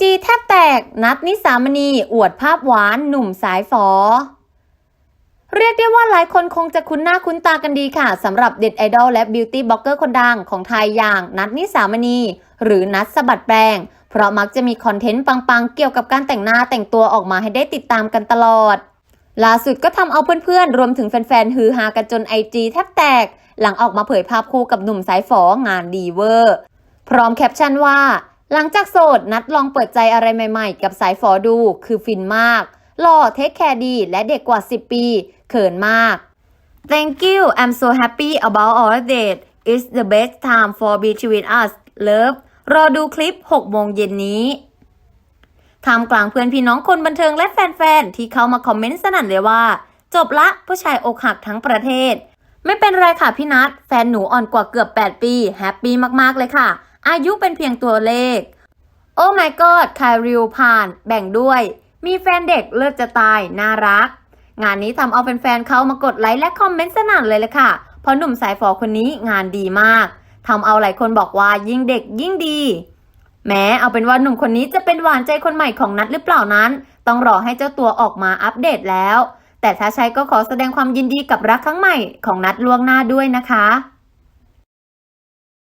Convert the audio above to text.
จีแทบแตกนัดนิสามณีอวดภาพหวานหนุ่มสายฝอ เรียกได้ว่าหลายคนคงจะคุ้นหน้าคุ้นตากันดีค่ะสำหรับเด็ดไอดอลและบิวตี้บล็อกเกอร์คนดังของไทยอย่างนัดนิสามณี หรือนัดสะบัดแปลง เพราะมักจะมีคอนเทนต์ปังๆ เกี่ยวกับการแต่งหน้าแต่งตัวออกมาให้ได้ติดตามกันตลอดล่าสุดก็ทำเอาเพื่อนๆ รวมถึงแฟนๆ ฮือฮากันจนไอจีแทบแตก หลังออกมาเผยภาพคู่กับหนุ่มสายฝองานดีเวอร์ พร้อมแคปชั่นว่า หลังจากโสดนัดลองเปิดใจอะไรใหม่ๆ กับสายฝอดู คือฟินมาก หล่อเทคแคร์ดีและเด็กกว่า 10 ปี เขินมาก Thank you I'm so happy about our date It's the best time for between us love รอดูคลิป 6 โมงเย็นนี้ทำกลางเพื่อนพี่น้องคนบันเทิงและแฟนๆ ที่เข้ามาคอมเมนต์สนั่นเลยว่า จบละผู้ชายอกหักทั้งประเทศ ไม่เป็นไรค่ะพี่นัทแฟนหนูอ่อนกว่าเกือบ 8 ปี แฮปปี้มากๆเลยค่ะ อายุเป็นเพียงตัวเลข โอ้ my god คาริวผ่าน แบ่งด้วย มีแฟนเด็กเลิศจะตาย น่ารัก งานนี้ทำเอาแฟนๆเขามากดไลค์และคอมเมนต์สนั่นเลยละค่ะ เพราะหนุ่มสายฝอคนนี้งานดีมากทำเอาหลายคนบอกว่ายิ่งเด็กยิ่งดี แม้เอาเป็นว่าหนุ่มคนนี้จะเป็นหวานใจคนใหม่ของนัทหรือเปล่านั้น ต้องรอให้เจ้าตัวออกมาอัปเดตแล้ว แต่ถ้าใช่ก็ขอแสดงความยินดีกับรักครั้งใหม่ของนัทล่วงหน้าด้วยนะคะ